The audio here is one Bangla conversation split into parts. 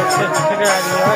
এসেছি না আর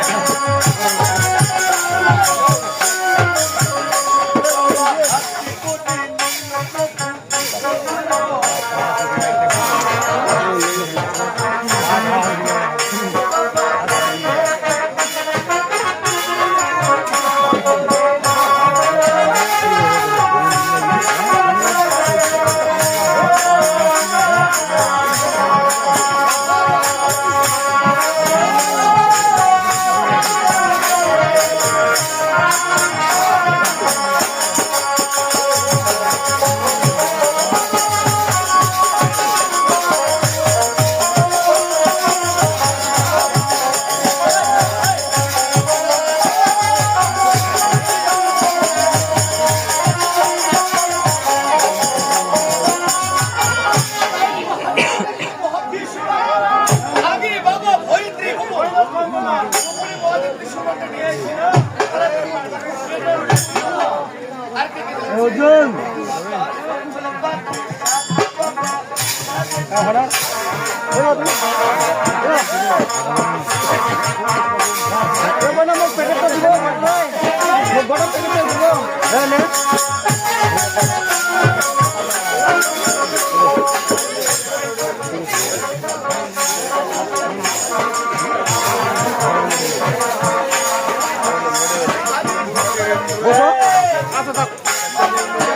কি কি ওজন Yeah.